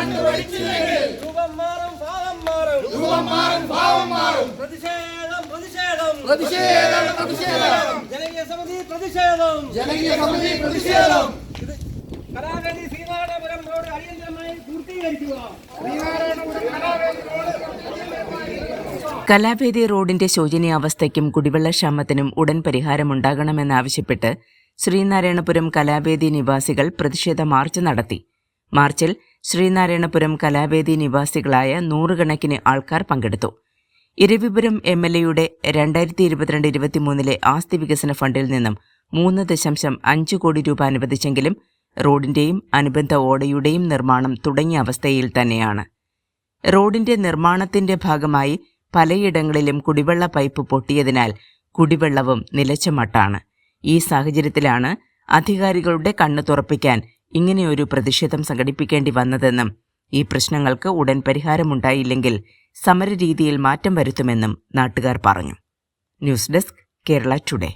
രൂപം മാറും ഭാവം മാറും. രൂപം മാറും ഭാവം മാറും. പ്രതിഷേധം പ്രതിഷേധം. പ്രതിഷേധം പ്രതിഷേധം. ജനകീയ സമിതി പ്രതിഷേധം. ജനകീയ സമിതി പ്രതിഷേധം. കലാവേദി ശ്രീനാരായണപുരം റോഡ് അടിയന്തരമായി പൂർത്തീകരിക്കുക. കലാഭേദി റോഡിന്റെ ശോചനീയാവസ്ഥയ്ക്കും കുടിവെള്ളക്ഷാമത്തിനും ഉടൻ പരിഹാരമുണ്ടാകണമെന്നാവശ്യപ്പെട്ട് ശ്രീനാരായണപുരം കലാവേദി നിവാസികൾ പ്രതിഷേധ മാർച്ച് നടത്തി. മാർച്ചിൽ ശ്രീനാരായണപുരം കലാവേദി നിവാസികളായ നൂറുകണക്കിന് ആൾക്കാർ പങ്കെടുത്തു. ഇരവിപുരം എം എൽ എയുടെ രണ്ടായിരത്തി ഇരുപത്തിരണ്ട് ഇരുപത്തിമൂന്നിലെ ആസ്തി വികസന ഫണ്ടിൽ നിന്നും മൂന്ന് ദശാംശം അഞ്ച് കോടി രൂപ അനുവദിച്ചെങ്കിലും റോഡിന്റെയും അനുബന്ധ ഓടയുടെയും നിർമ്മാണം തുടങ്ങിയ അവസ്ഥയിൽ തന്നെയാണ്. റോഡിന്റെ നിർമ്മാണത്തിന്റെ ഭാഗമായി പലയിടങ്ങളിലും കുടിവെള്ള പൈപ്പ് പൊട്ടിയതിനാൽ കുടിവെള്ളവും നിലച്ച മട്ടാണ്. ഈ സാഹചര്യത്തിലാണ് അധികാരികളുടെ കണ്ണു തുറപ്പിക്കാൻ ഇങ്ങനെയൊരു പ്രതിഷേധം സംഘടിപ്പിക്കേണ്ടി വന്നതെന്നും ഈ പ്രശ്നങ്ങൾക്ക് ഉടൻ പരിഹാരമുണ്ടായില്ലെങ്കിൽ സമരരീതിയിൽ മാറ്റം വരുത്തുമെന്നും നാട്ടുകാർ പറഞ്ഞു. News desk Kerala today.